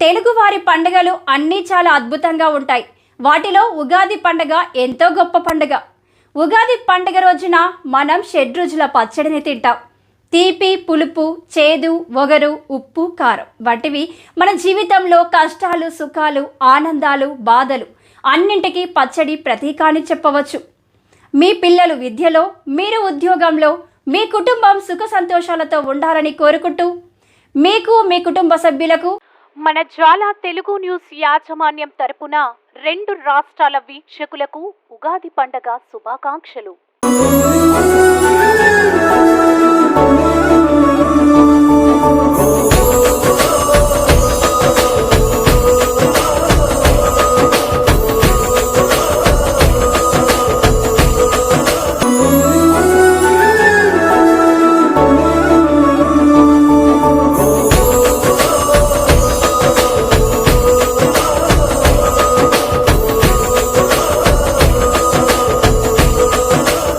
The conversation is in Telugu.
తెలుగువారి పండుగలు అన్నీ చాలా అద్భుతంగా ఉంటాయి. వాటిలో ఉగాది పండుగ ఎంతో గొప్ప పండుగ. ఉగాది పండుగ రోజున మనం షడ్రుచుల పచ్చడిని తింటాం. తీపి పులుపు చేదు ఒగరు ఉప్పు కారం వంటివి మన జీవితంలో కష్టాలు సుఖాలు ఆనందాలు బాధలు అన్నింటికీ పచ్చడి ప్రతీకాన్ని చెప్పవచ్చు. మీ పిల్లలు విద్యలో మీరు ఉద్యోగంలో మీ కుటుంబం సుఖ సంతోషాలతో ఉండాలని కోరుకుంటూ మీకు మీ కుటుంబ సభ్యులకు మన జ్వాల తెలుగు న్యూస్ యాజమాన్యం తరపున రెండు రాష్ట్రాల వీక్షకులకు ఉగాది పండగ శుభాకాంక్షలు.